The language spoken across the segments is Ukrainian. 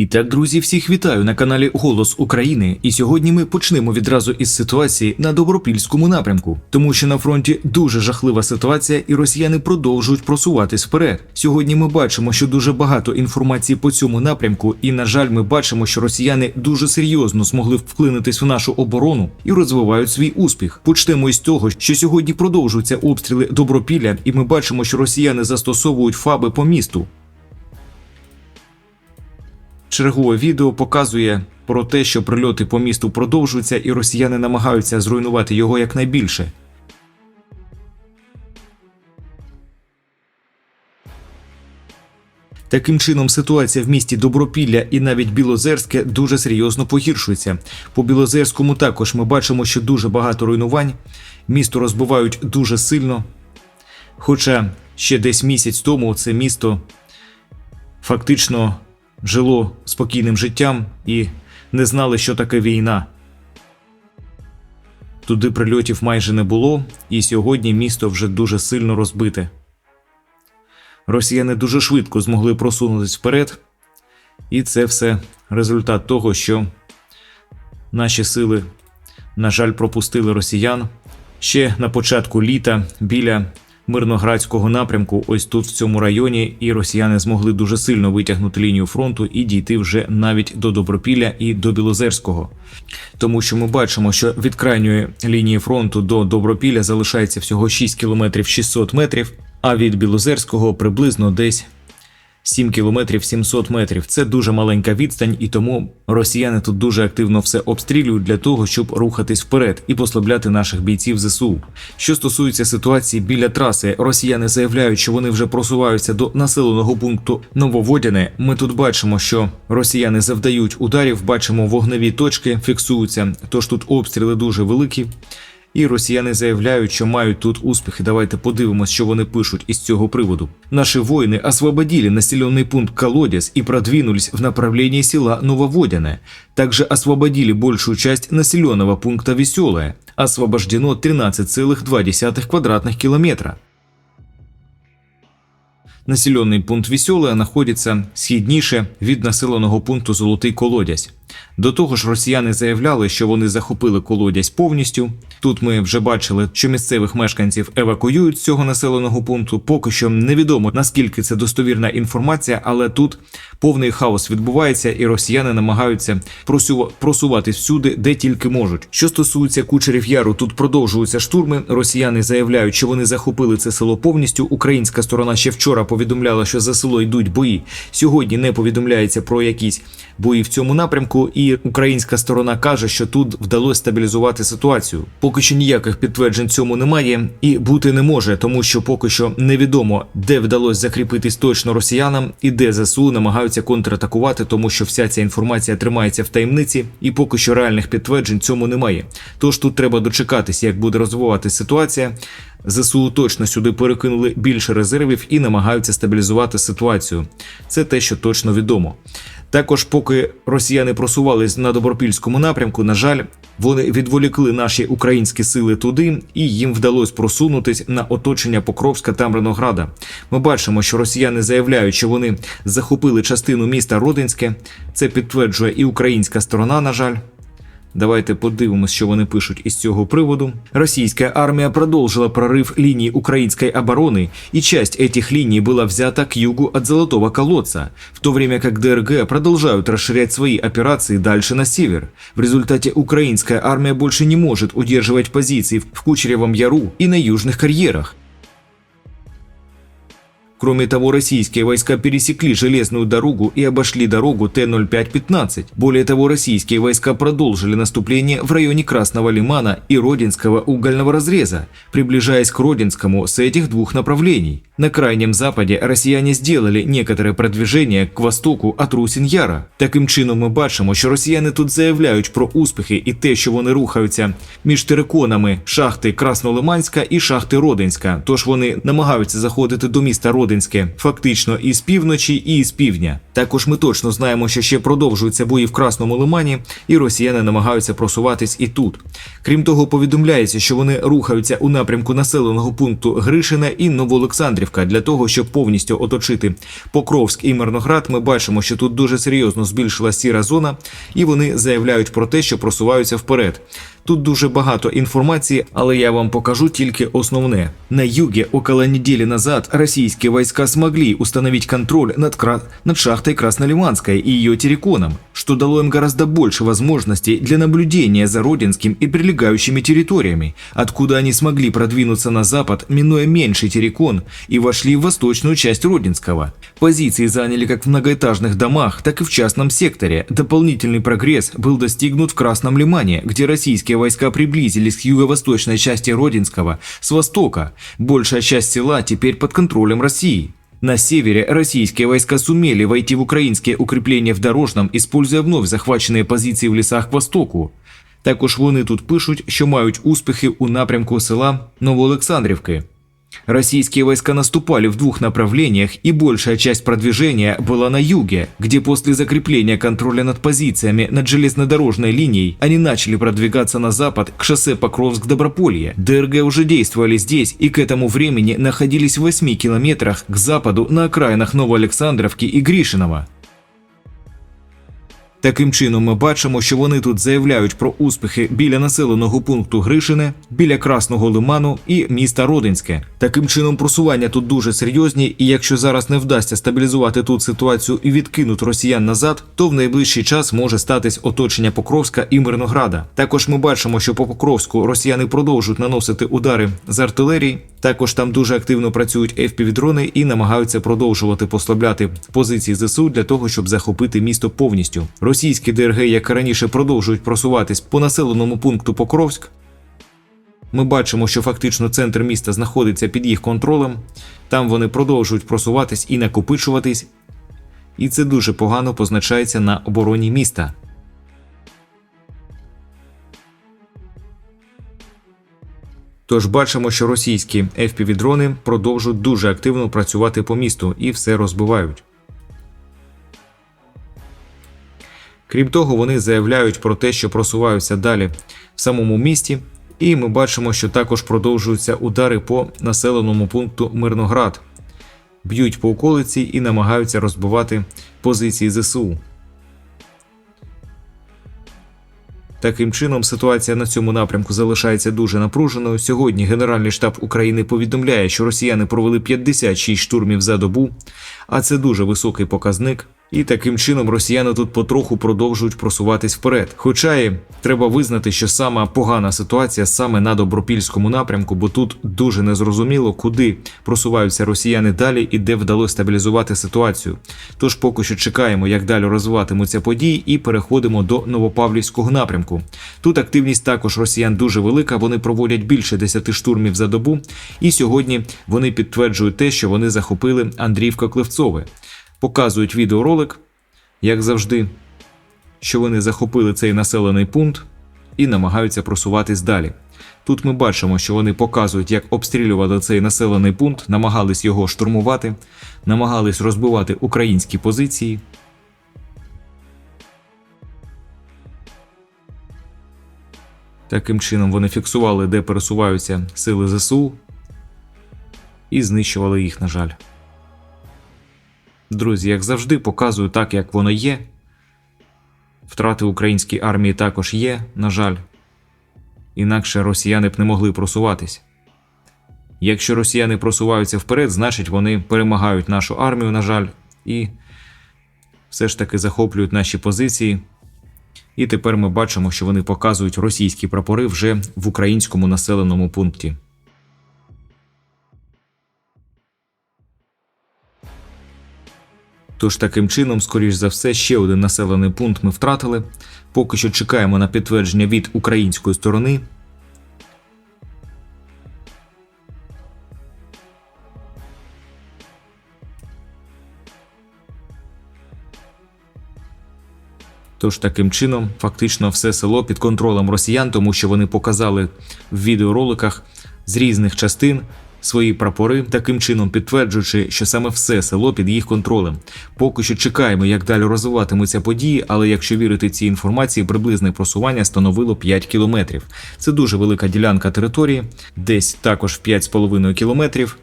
І так, друзі, всіх вітаю на каналі Голос України. І сьогодні ми почнемо відразу із ситуації на Добропільському напрямку, тому що на фронті дуже жахлива ситуація, і росіяни продовжують просуватись вперед. Сьогодні ми бачимо, що дуже багато інформації по цьому напрямку, і на жаль, ми бачимо, що росіяни дуже серйозно змогли вклинитись в нашу оборону і розвивають свій успіх. Почнемо із того, що сьогодні продовжуються обстріли Добропілля, і ми бачимо, що росіяни застосовують фаби по місту. Чергове відео показує про те, що прильоти по місту продовжуються, і росіяни намагаються зруйнувати його якнайбільше. Таким чином, ситуація в місті Добропілля і навіть Білозерське дуже серйозно погіршується. По Білозерському також ми бачимо, що дуже багато руйнувань. Місто розбивають дуже сильно. Хоча ще десь місяць тому це місто фактично жило спокійним життям і не знали, що таке війна. Туди прильотів майже не було, і сьогодні місто вже дуже сильно розбите. Росіяни дуже швидко змогли просунутися вперед, і це все результат того, що наші сили, на жаль, пропустили росіян ще на початку літа біля Мирноградського напрямку, ось тут в цьому районі, і росіяни змогли дуже сильно витягнути лінію фронту і дійти вже навіть до Добропілля і до Білозерського. Тому що ми бачимо, що від крайньої лінії фронту до Добропілля залишається всього 6 кілометрів 600 метрів, а від Білозерського приблизно десь 7 кілометрів 700 метрів. Це дуже маленька відстань, і тому росіяни тут дуже активно все обстрілюють для того, щоб рухатись вперед і послабляти наших бійців ЗСУ. Що стосується ситуації біля траси, росіяни заявляють, що вони вже просуваються до населеного пункту Нововодяне. Ми тут бачимо, що росіяни завдають ударів, бачимо вогневі точки, фіксуються. Тож тут обстріли дуже великі. І росіяни заявляють, що мають тут успіхи. Давайте подивимось, що вони пишуть із цього приводу. Наші воїни освободили населенный пункт Колодец и продвинулись в направлении села Нововодяне. Также освободили большую часть населенного пункта Веселое. Освобождено 13,2 квадратных километра. Населений пункт Веселе знаходиться східніше від населеного пункту Золотий Колодязь. До того ж, росіяни заявляли, що вони захопили колодязь повністю. Тут ми вже бачили, що місцевих мешканців евакуюють з цього населеного пункту. Поки що невідомо наскільки це достовірна інформація, але тут повний хаос відбувається, і росіяни намагаються просува- просуватись всюди, де тільки можуть. Що стосується кучерів яру, тут продовжуються штурми. Росіяни заявляють, що вони захопили це село повністю. Українська сторона ще вчора повідомляла, що за село йдуть бої. Сьогодні не повідомляється про якісь бої в цьому напрямку, і українська сторона каже, що тут вдалося стабілізувати ситуацію. Поки що ніяких підтверджень цьому немає і бути не може, тому що поки що невідомо, де вдалося закріпитись точно росіянам і де ЗСУ намагаються контратакувати, тому що вся ця інформація тримається в таємниці, і поки що реальних підтверджень цьому немає. Тож тут треба дочекатись, як буде розвиватися ситуація. ЗСУ точно сюди перекинули більше резервів і намагаються стабілізувати ситуацію. Це те, що точно відомо. Також, поки росіяни просувались на добропільському напрямку, на жаль, вони відволікли наші українські сили туди, і їм вдалося просунутись на оточення Покровська та Мирнограда. Ми бачимо, що росіяни заявляють, що вони захопили частину міста Родинське. Це підтверджує і українська сторона, на жаль. Давайте подивимось, що вони пишуть із цього приводу. Російська армія продовжила прорыв линий украинской обороны, и часть этих линий была взята к югу от Золотого колодца, в то время как ДРГ продолжают расширять свои операции дальше на север. В результате украинская армия больше не может удерживать позиции в Кучеревом Яру и на южных карьерах. Кроме того, российские войска пересекли железную дорогу и обошли дорогу Т-0515. Более того, российские войска продолжили наступление в районе Красного Лимана и Родинского угольного разреза, приближаясь к Родинскому с этих двух направлений. На крайнем западе россияне сделали некоторое продвижение к востоку от Русін-Яра. Таким чином ми бачимо, що росіяни тут заявляють про успіхи і те, що вони рухаються між териконами шахти Краснолиманська і шахти Родинська. Тож вони намагаються заходити до міста Родинська Родинське, фактично і з півночі, і з півдня. Також ми точно знаємо, що ще продовжуються бої в Красному Лимані, і росіяни намагаються просуватись і тут. Крім того, повідомляється, що вони рухаються у напрямку населеного пункту Гришине і Новоолександрівка для того, щоб повністю оточити Покровськ і Мирноград. Ми бачимо, що тут дуже серйозно збільшилась сіра зона, і вони заявляють про те, що просуваються вперед. Тут дуже багато інформації, але я вам покажу тільки основне. На юге около недели назад российские войска смогли установить контроль над, кра... над шахтой Краснолиманской и ее терриконом, что дало им гораздо больше возможностей для наблюдения за Родинским и прилегающими территориями, откуда они смогли продвинуться на запад, минуя меньший террикон, и вошли в восточную часть Родинского. Позиции заняли как в многоэтажных домах, так и в частном секторе. Дополнительный прогресс был достигнут в Красном Лимане, где российские войска приблизились к юго-восточной части Родинского с востока. Большая часть села теперь под контролем России. На севере российские войска сумели войти в украинские укрепления в Дорожном, используя вновь захваченные позиции в лісах к востоку. Також вони тут пишуть, що мають успіхи у напрямку села Новоолександрівки. Российские войска наступали в двух направлениях, и большая часть продвижения была на юге, где после закрепления контроля над позициями над железнодорожной линией они начали продвигаться на запад к шоссе Покровск-Доброполье. ДРГ уже действовали здесь и к этому времени находились в 8 километрах к западу на окраинах Новоалександровки и Гришинова. Таким чином, ми бачимо, що вони тут заявляють про успіхи біля населеного пункту Гришине, біля Красного Лиману і міста Родинське. Таким чином, просування тут дуже серйозні, і якщо зараз не вдасться стабілізувати тут ситуацію і відкинути росіян назад, то в найближчий час може статись оточення Покровська і Мирнограда. Також ми бачимо, що по Покровську росіяни продовжують наносити удари з артилерії. Також там дуже активно працюють FPV-дрони і намагаються продовжувати послабляти позиції ЗСУ для того, щоб захопити місто повністю. Російські ДРГ, як раніше, продовжують просуватись по населеному пункту Покровськ. Ми бачимо, що фактично центр міста знаходиться під їх контролем. Там вони продовжують просуватись і накопичуватись, і це дуже погано позначається на обороні міста. Тож бачимо, що російські FPV-дрони продовжують дуже активно працювати по місту і все розбивають. Крім того, вони заявляють про те, що просуваються далі в самому місті, і ми бачимо, що також продовжуються удари по населеному пункту Мирноград, б'ють по околиці і намагаються розбивати позиції ЗСУ. Таким чином, ситуація на цьому напрямку залишається дуже напруженою. Сьогодні Генеральний штаб України повідомляє, що росіяни провели 56 штурмів за добу, а це дуже високий показник. І таким чином росіяни тут потроху продовжують просуватись вперед. Хоча і треба визнати, що сама погана ситуація саме на добропільському напрямку, бо тут дуже незрозуміло, куди просуваються росіяни далі і де вдалося стабілізувати ситуацію. Тож поки що чекаємо, як далі розвиватимуться події, і переходимо до Новопавлівського напрямку. Тут активність також росіян дуже велика. Вони проводять більше 10 штурмів за добу. І сьогодні вони підтверджують те, що вони захопили Андріївка-Клевцове показують відеоролик, як завжди, що вони захопили цей населений пункт і намагаються просуватись далі. Тут ми бачимо, що вони показують, як обстрілювали цей населений пункт, намагались його штурмувати, намагались розбивати українські позиції. Таким чином вони фіксували, де пересуваються сили ЗСУ, і знищували їх, на жаль. Друзі, як завжди, показую так, як воно є. Втрати українській армії також є, на жаль. Інакше росіяни б не могли просуватись. Якщо росіяни просуваються вперед, значить вони перемагають нашу армію, на жаль, і все ж таки захоплюють наші позиції. І тепер ми бачимо, що вони показують російські прапори вже в українському населеному пункті. Тож таким чином, скоріш за все, ще один населений пункт ми втратили. Поки що чекаємо на підтвердження від української сторони. Тож таким чином, фактично, все село під контролем росіян, тому що вони показали в відеороликах з різних частин свої прапори, таким чином підтверджуючи, що саме все село під їх контролем. Поки що чекаємо, як далі розвиватимуться події, але якщо вірити цій інформації, приблизне просування становило 5 кілометрів. Це дуже велика ділянка території, десь також в 5,5 кілометрів.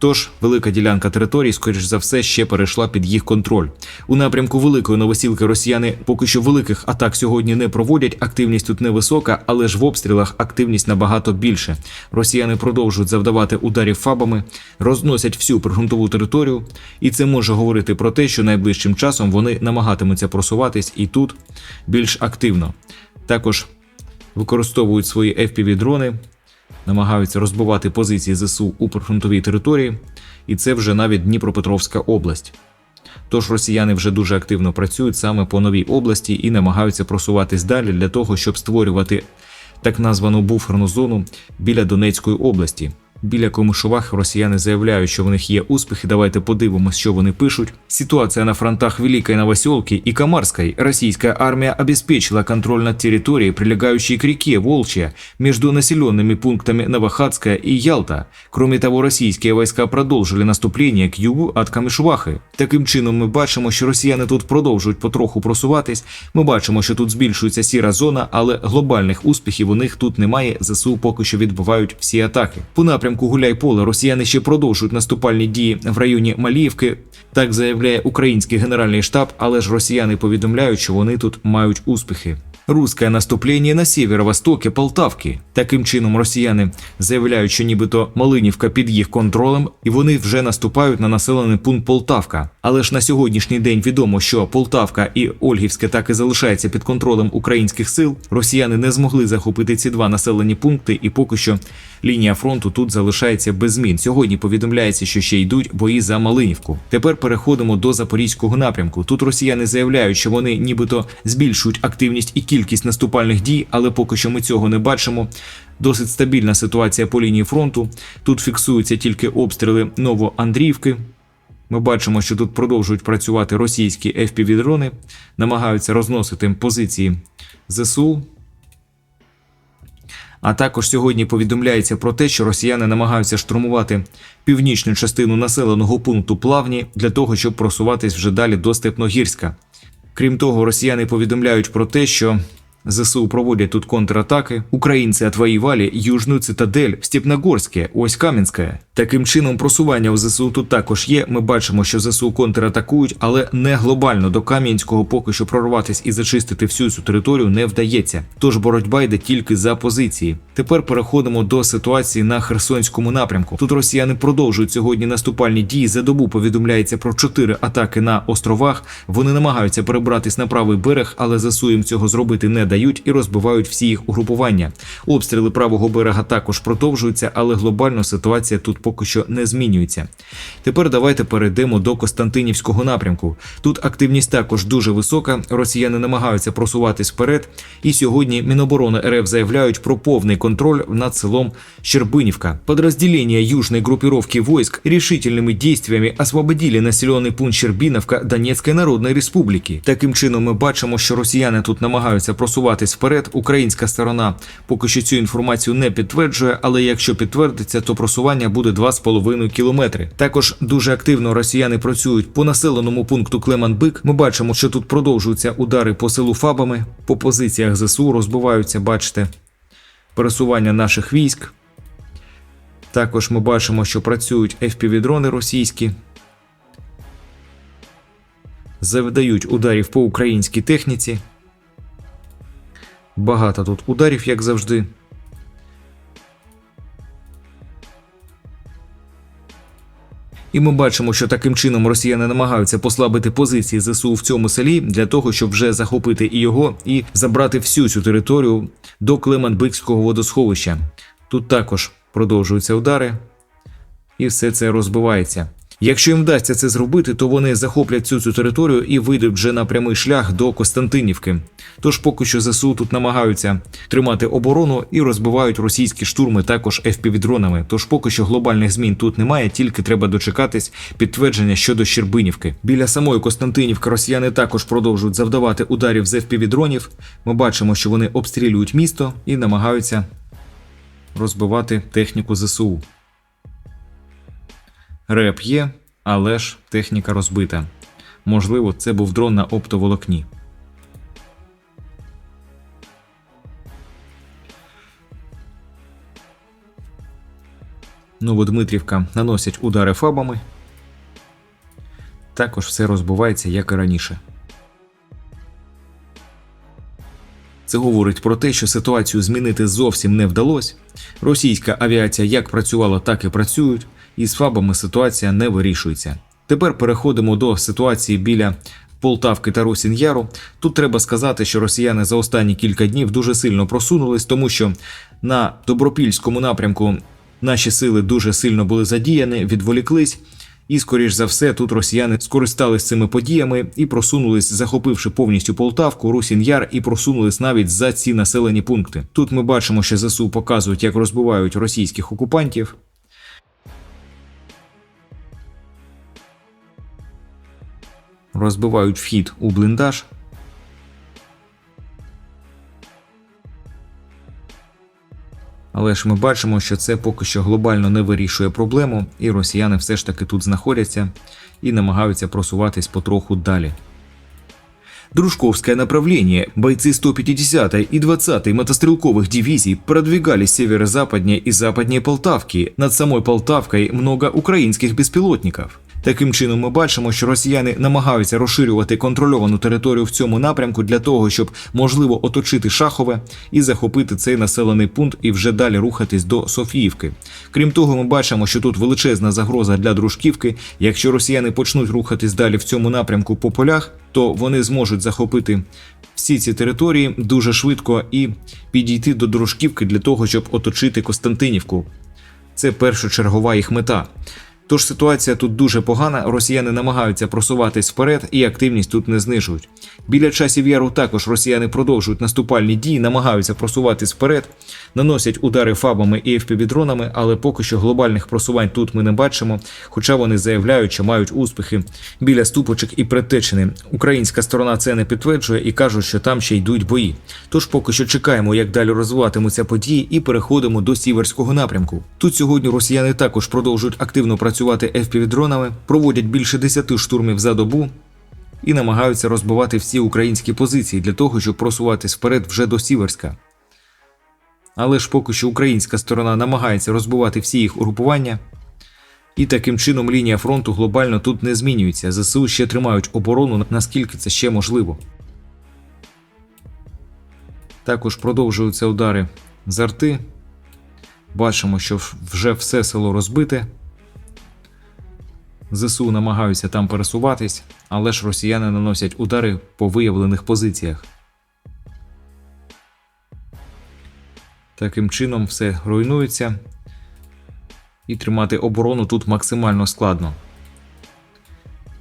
Тож велика ділянка території, скоріш за все, ще перейшла під їх контроль. У напрямку великої новосілки росіяни поки що великих атак сьогодні не проводять. Активність тут невисока, але ж в обстрілах активність набагато більше. Росіяни продовжують завдавати ударів фабами, розносять всю пригрунтову територію, і це може говорити про те, що найближчим часом вони намагатимуться просуватись і тут більш активно. Також використовують свої FPV-дрони, намагаються розбивати позиції ЗСУ у прифронтовій території, і це вже навіть Дніпропетровська область. Тож росіяни вже дуже активно працюють саме по новій області і намагаються просуватись далі для того, щоб створювати так названу буферну зону біля Донецької області. Біля Комишувах росіяни заявляють, що в них є успіхи. Давайте подивимось, що вони пишуть. Ситуация на фронтах Великой Новоселки и Камарской. Российская армия обеспечила контроль над территорией, прилегающей к реке Волчья, между населенными пунктами Новохадская и Ялта. Кроме того, російські війська продовжили наступлення к югу від Камишувахи. Таким чином, ми бачимо, що росіяни тут продовжують потроху просуватись. Ми бачимо, що тут збільшується сіра зона, але глобальних успіхів у них тут немає. ЗСУ поки що відбивають всі атаки. По напрямку Гуляйполе росіяни ще продовжують наступальні дії в районі Маліївки. Так заявляє український генеральний штаб, але ж росіяни повідомляють, що вони тут мають успіхи. Русське наступлення на сєвєро-востокі Полтавки. Таким чином, росіяни заявляють, що нібито Малинівка під їх контролем, і вони вже наступають на населений пункт Полтавка. Але ж на сьогоднішній день відомо, що Полтавка і Ольгівське так і залишаються під контролем українських сил. Росіяни не змогли захопити ці два населені пункти, і поки що лінія фронту тут залишається без змін. Сьогодні повідомляється, що ще йдуть бої за Малинівку. Тепер переходимо до запорізького напрямку. Тут росіяни заявляють, що вони нібито збільшують активність і кількість наступальних дій, але поки що ми цього не бачимо. Досить стабільна ситуація по лінії фронту. Тут фіксуються тільки обстріли Новоандріївки. Ми бачимо, що тут продовжують працювати російські FPV-дрони, намагаються розносити позиції ЗСУ. А також сьогодні повідомляється про те, що росіяни намагаються штурмувати північну частину населеного пункту Плавні для того, щоб просуватись вже далі до Степногірська. Крім того, росіяни повідомляють про те, що ЗСУ проводять тут контратаки. Українці отвоювали Южну цитадель Степногорське, ось Кам'янське. Таким чином, просування у ЗСУ тут також є. Ми бачимо, що ЗСУ контратакують, але не глобально до Кам'янського поки що прорватись і зачистити всю цю територію не вдається. Тож боротьба йде тільки за позиції. Тепер переходимо до ситуації на Херсонському напрямку. Тут росіяни продовжують сьогодні наступальні дії. За добу повідомляється про чотири атаки на островах. Вони намагаються перебратись на правий берег, але ЗСУ їм цього зробити не дають і розбивають всі їх угрупування. Обстріли правого берега також продовжуються, але глобально ситуація тут поки що не змінюється. Тепер давайте перейдемо до Костянтинівського напрямку. Тут активність також дуже висока. Росіяни намагаються просуватись вперед. І сьогодні Міноборони РФ заявляють про повний контроль над селом Щербинівка. Подразделения южной группировки войск решительными действиями освободили населений пункт Щербиновка Донецької Народної Республіки. Таким чином, ми бачимо, що росіяни тут намагаються просуватись вперед. Українська сторона поки що цю інформацію не підтверджує, але якщо підтвердиться, то просування буде 2,5 кілометри. Також дуже активно росіяни працюють по населеному пункту Клеман-Бик. Ми бачимо, що тут продовжуються удари по селу Фабами, по позиціях ЗСУ розбиваються, бачите, пересування наших військ. Також ми бачимо, що працюють FPV-дрони російські. Завдають ударів по українській техніці. Багато тут ударів, як завжди. І ми бачимо, що таким чином росіяни намагаються послабити позиції ЗСУ в цьому селі для того, щоб вже захопити і його, і забрати всю цю територію до Клеманбикського водосховища. Тут також продовжуються удари, і все це розбивається. Якщо їм вдасться це зробити, то вони захоплять цю цю територію і вийдуть вже на прямий шлях до Костянтинівки. Тож поки що ЗСУ тут намагаються тримати оборону і розбивають російські штурми також FPV-дронами. Тож поки що глобальних змін тут немає, тільки треба дочекатись підтвердження щодо Щербинівки. Біля самої Костянтинівки росіяни також продовжують завдавати ударів з FPV-дронів. Ми бачимо, що вони обстрілюють місто і намагаються розбивати техніку ЗСУ. Реп є, але ж техніка розбита. Можливо, це був дрон на оптоволокні. Новодмитрівка наносять удари фабами. Також все розбивається, як і раніше. Це говорить про те, що ситуацію змінити зовсім не вдалося. Російська авіація як працювала, так і працюють, і з фабами ситуація не вирішується. Тепер переходимо до ситуації біля Полтавки та Росін'яру. Тут треба сказати, що росіяни за останні кілька днів дуже сильно просунулись, тому що на добропільському напрямку наші сили дуже сильно були задіяні, відволіклись. І, скоріш за все, тут росіяни скористались цими подіями і просунулись, захопивши повністю Полтавку, Русін-Яр, і просунулись навіть за ці населені пункти. Тут ми бачимо, що ЗСУ показують, як розбивають російських окупантів. Розбивають вхід у бліндаж. Але ж ми бачимо, що це поки що глобально не вирішує проблему, і росіяни все ж таки тут знаходяться і намагаються просуватись потроху далі. Дружковское направление. Бойцы 150-й и 20-й мотострелковых дивизий продвигались северо-западнее и западнее Полтавки. Над самой Полтавкой много українських безпілотників. Таким чином, ми бачимо, що росіяни намагаються розширювати контрольовану територію в цьому напрямку для того, щоб можливо оточити Шахове і захопити цей населений пункт і вже далі рухатись до Софіївки. Крім того, ми бачимо, що тут величезна загроза для дружківки. Якщо росіяни почнуть рухатись далі в цьому напрямку по полях, то вони зможуть захопити всі ці території дуже швидко і підійти до дружківки для того, щоб оточити Костянтинівку. Це першочергова їх мета. Тож ситуація тут дуже погана. Росіяни намагаються просуватись вперед і активність тут не знижують. Біля часів яру також росіяни продовжують наступальні дії, намагаються просуватись вперед, наносять удари фабами і FPV-дронами, але поки що глобальних просувань тут ми не бачимо. Хоча вони заявляють, що мають успіхи біля ступочок і предтечини. Українська сторона це не підтверджує і кажуть, що там ще йдуть бої. Тож поки що чекаємо, як далі розвиватимуться події, і переходимо до сіверського напрямку. Тут сьогодні росіяни також продовжують активно працювати FPV-дронами, проводять більше 10 штурмів за добу і намагаються розбивати всі українські позиції для того, щоб просуватись вперед вже до Сіверська. Але ж поки що українська сторона намагається розбивати всі їх угрупування, і таким чином лінія фронту глобально тут не змінюється. ЗСУ ще тримають оборону, наскільки це ще можливо. Також продовжуються удари з арти. Бачимо, що вже все село розбите. ЗСУ намагаються там пересуватись, але ж росіяни наносять удари по виявлених позиціях. Таким чином все руйнується, і тримати оборону тут максимально складно.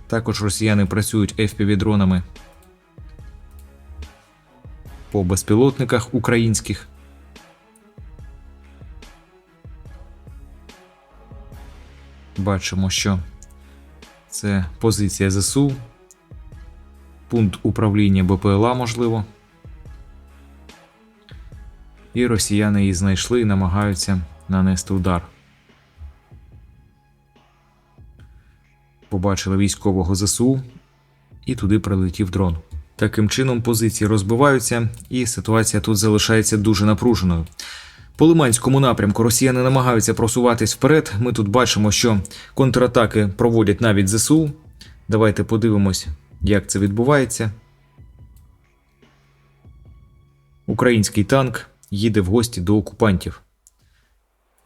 Також росіяни працюють FPV-дронами по безпілотниках українських. Бачимо, що це позиція ЗСУ, пункт управління БПЛА, можливо. І росіяни її знайшли і намагаються нанести удар. Побачили військового ЗСУ, і туди прилетів дрон. Таким чином позиції розбиваються, і ситуація тут залишається дуже напруженою. По Лиманському напрямку росіяни намагаються просуватись вперед. Ми тут бачимо, що контратаки проводять навіть ЗСУ. Давайте подивимось, як це відбувається. Український танк їде в гості до окупантів.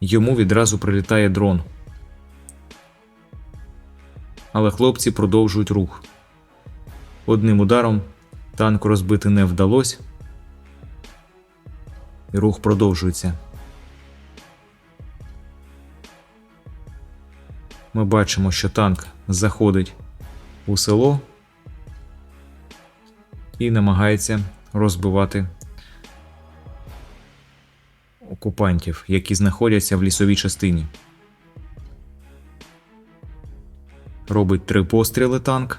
Йому відразу прилітає дрон. Але хлопці продовжують рух. Одним ударом танк розбити не вдалося. І рух продовжується. Ми бачимо, що танк заходить у село і намагається розбивати окупантів, які знаходяться в лісовій частині. Робить три постріли танк.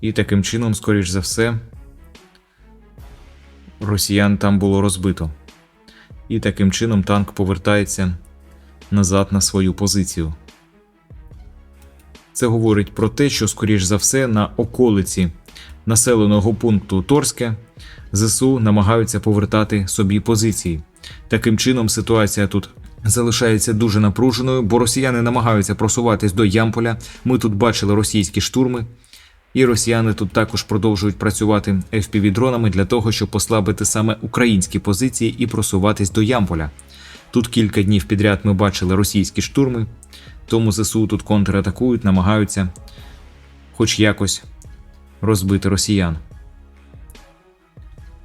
І таким чином, скоріш за все, росіян там було розбито. І таким чином танк повертається назад на свою позицію. Це говорить про те, що, скоріш за все, на околиці населеного пункту Торське ЗСУ намагаються повертати собі позиції. Таким чином, ситуація тут залишається дуже напруженою, бо росіяни намагаються просуватись до Ямполя. Ми тут бачили російські штурми, і росіяни тут також продовжують працювати FPV-дронами для того, щоб послабити саме українські позиції і просуватись до Ямполя. Тут кілька днів підряд ми бачили російські штурми, тому ЗСУ тут контратакують, намагаються хоч якось розбити росіян.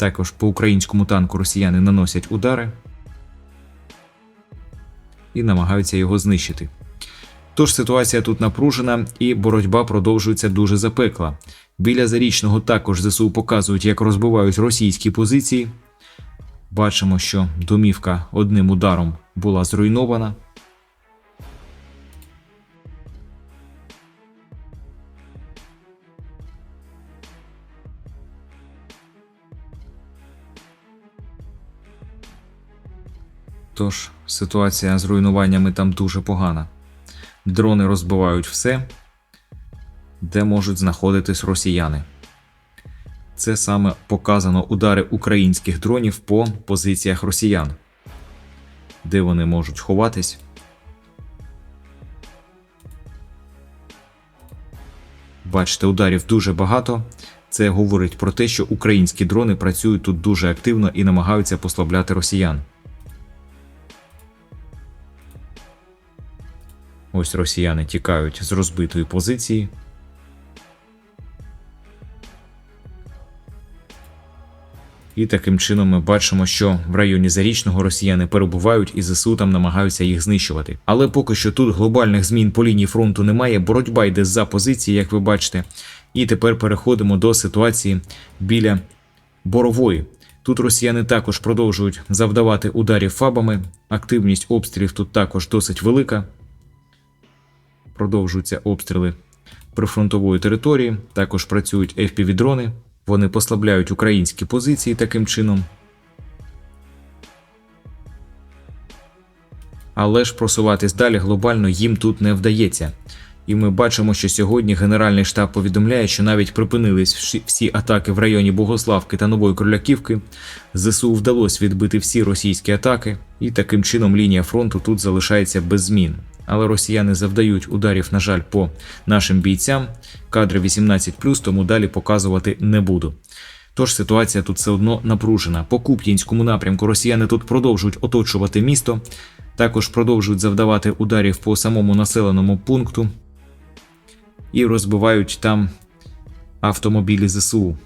Також по українському танку росіяни наносять удари і намагаються його знищити. Тож ситуація тут напружена і боротьба продовжується дуже запекла. Біля зарічного також ЗСУ показують, як розбивають російські позиції. Бачимо, що домівка одним ударом була зруйнована. Тож ситуація з руйнуваннями там дуже погана. Дрони розбивають все, де можуть знаходитись росіяни. Це саме показано удари українських дронів по позиціях росіян, де вони можуть ховатись. Бачите, ударів дуже багато. Це говорить про те, що українські дрони працюють тут дуже активно і намагаються послабляти росіян. Ось росіяни тікають з розбитої позиції. І таким чином ми бачимо, що в районі Зарічного росіяни перебувають і ЗСУ там намагаються їх знищувати. Але поки що тут глобальних змін по лінії фронту немає. Боротьба йде за позиції, як ви бачите. І тепер переходимо до ситуації біля Борової. Тут росіяни також продовжують завдавати ударів фабами. Активність обстрілів тут також досить велика. Продовжуються обстріли прифронтової території. Також працюють FPV-дрони. Вони послабляють українські позиції таким чином. Але ж просуватись далі глобально їм тут не вдається. І ми бачимо, що сьогодні Генеральний штаб повідомляє, що навіть припинились всі- атаки в районі Богославки та Нової Кроляківки. ЗСУ вдалося відбити всі російські атаки, і таким чином лінія фронту тут залишається без змін. Але росіяни завдають ударів, на жаль, по нашим бійцям. Кадри 18+, тому далі показувати не буду. Тож ситуація тут все одно напружена. По Куп'янському напрямку росіяни тут продовжують оточувати місто, також продовжують завдавати ударів по самому населеному пункту і розбивають там автомобілі ЗСУ.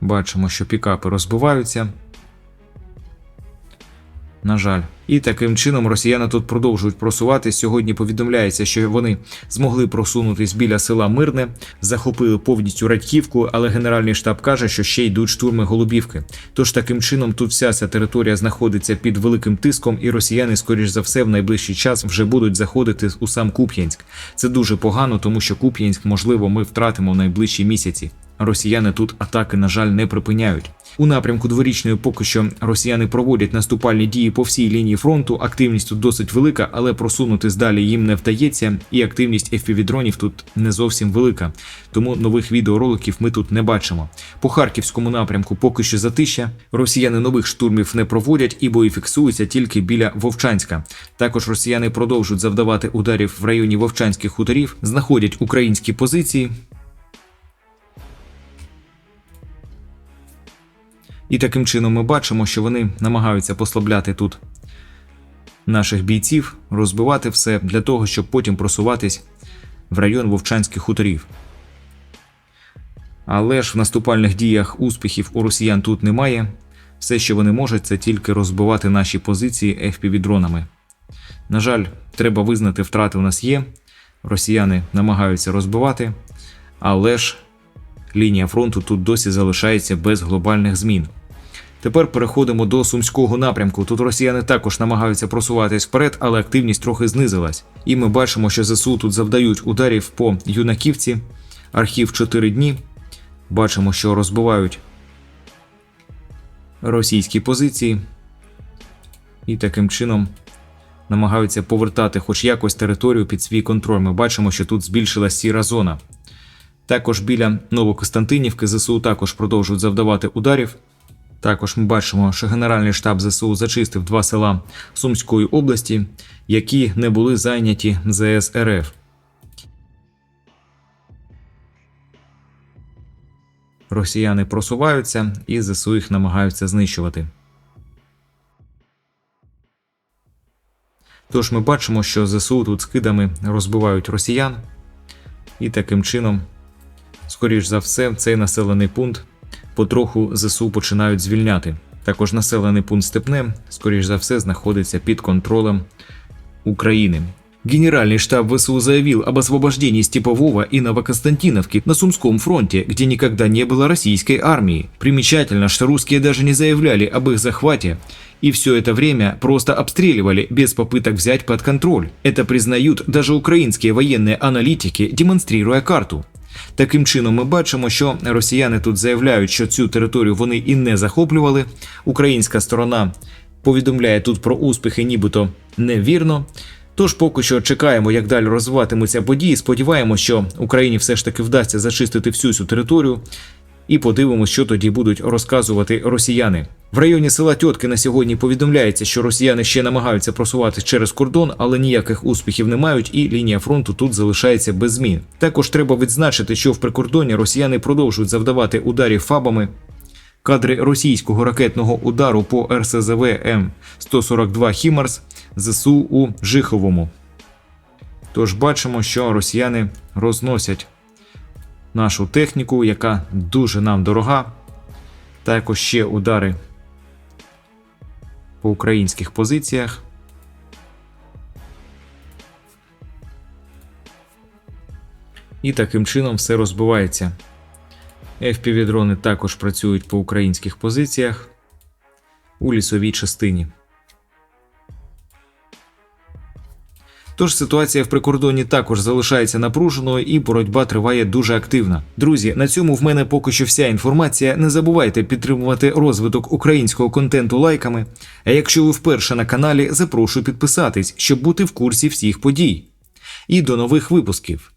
Бачимо, що пікапи розбиваються. На жаль, і таким чином росіяни тут продовжують просуватись. Сьогодні повідомляється, що вони змогли просунутись біля села Мирне, захопили повністю Радьківку, але Генеральний штаб каже, що ще йдуть штурми Голубівки. Тож таким чином тут вся ця територія знаходиться під великим тиском, і росіяни, скоріш за все, в найближчий час вже будуть заходити у сам Куп'янськ. Це дуже погано, тому що Куп'янськ, можливо, ми втратимо в найближчі місяці. Росіяни тут атаки, на жаль, не припиняють. У напрямку дворічної поки що росіяни проводять наступальні дії по всій лінії фронту. Активність тут досить велика, але просунутись далі їм не вдається, і активність FPV-дронів тут не зовсім велика. Тому нових відеороликів ми тут не бачимо. По харківському напрямку поки що затища. Росіяни нових штурмів не проводять і бої фіксуються тільки біля Вовчанська. Також росіяни продовжують завдавати ударів в районі Вовчанських хуторів, знаходять українські позиції. І таким чином ми бачимо, що вони намагаються послабляти тут наших бійців, розбивати все для того, щоб потім просуватись в район Вовчанських хуторів. Але ж в наступальних діях успіхів у росіян тут немає. Все, що вони можуть, це тільки розбивати наші позиції FPV-дронами. На жаль, треба визнати, втрати у нас є. Росіяни намагаються розбивати, але ж лінія фронту тут досі залишається без глобальних змін. Тепер переходимо до сумського напрямку. Тут росіяни також намагаються просуватись вперед, але активність трохи знизилась. І ми бачимо, що ЗСУ тут завдають ударів по юнаківці. Архів 4 дні. Бачимо, що розбивають російські позиції. І таким чином намагаються повертати хоч якось територію під свій контроль. Ми бачимо, що тут збільшилась сіра зона. Також біля Новокостянтинівки ЗСУ також продовжують завдавати ударів. Також ми бачимо, що Генеральний штаб ЗСУ зачистив два села Сумської області, які не були зайняті ЗС РФ. Росіяни просуваються і ЗСУ їх намагаються знищувати. Тож ми бачимо, що ЗСУ тут скидами розбивають росіян, і таким чином, скоріш за все, цей населений пункт потроху ЗСУ починають звільняти. Також населений пункт Степне, скоріш за все, знаходиться під контролем України. Генеральный штаб ВСУ заявил об освобождении Степового и Новоконстантиновки на Сумском фронте, где никогда не было российской армии. Примечательно, что русские даже не заявляли об их захвате, и все это время просто обстреливали без попыток взять под контроль. Это признают даже украинские военные аналитики, демонстрируя карту. Таким чином, ми бачимо, що росіяни тут заявляють, що цю територію вони і не захоплювали. Українська сторона повідомляє тут про успіхи, нібито невірно. Тож поки що чекаємо, як далі розвиватимуться події. Сподіваємося, що Україні все ж таки вдасться зачистити всю цю територію. І подивимося, що тоді будуть розказувати росіяни. В районі села Тьотки на сьогодні повідомляється, що росіяни ще намагаються просуватися через кордон, але ніяких успіхів не мають, і лінія фронту тут залишається без змін. Також треба відзначити, що в прикордонні росіяни продовжують завдавати ударів фабами. Кадри російського ракетного удару по РСЗВ М142 Хімарс ЗСУ у Жиховому. Тож бачимо, що росіяни розносять нашу техніку, яка дуже нам дорога. Також ще удари по українських позиціях. І таким чином все розбивається. FPV-дрони також працюють по українських позиціях у лісовій частині. Тож ситуація в прикордоні також залишається напруженою і боротьба триває дуже активно. Друзі, на цьому в мене поки що вся інформація. Не забувайте підтримувати розвиток українського контенту лайками. А якщо ви вперше на каналі, запрошую підписатись, щоб бути в курсі всіх подій. І до нових випусків.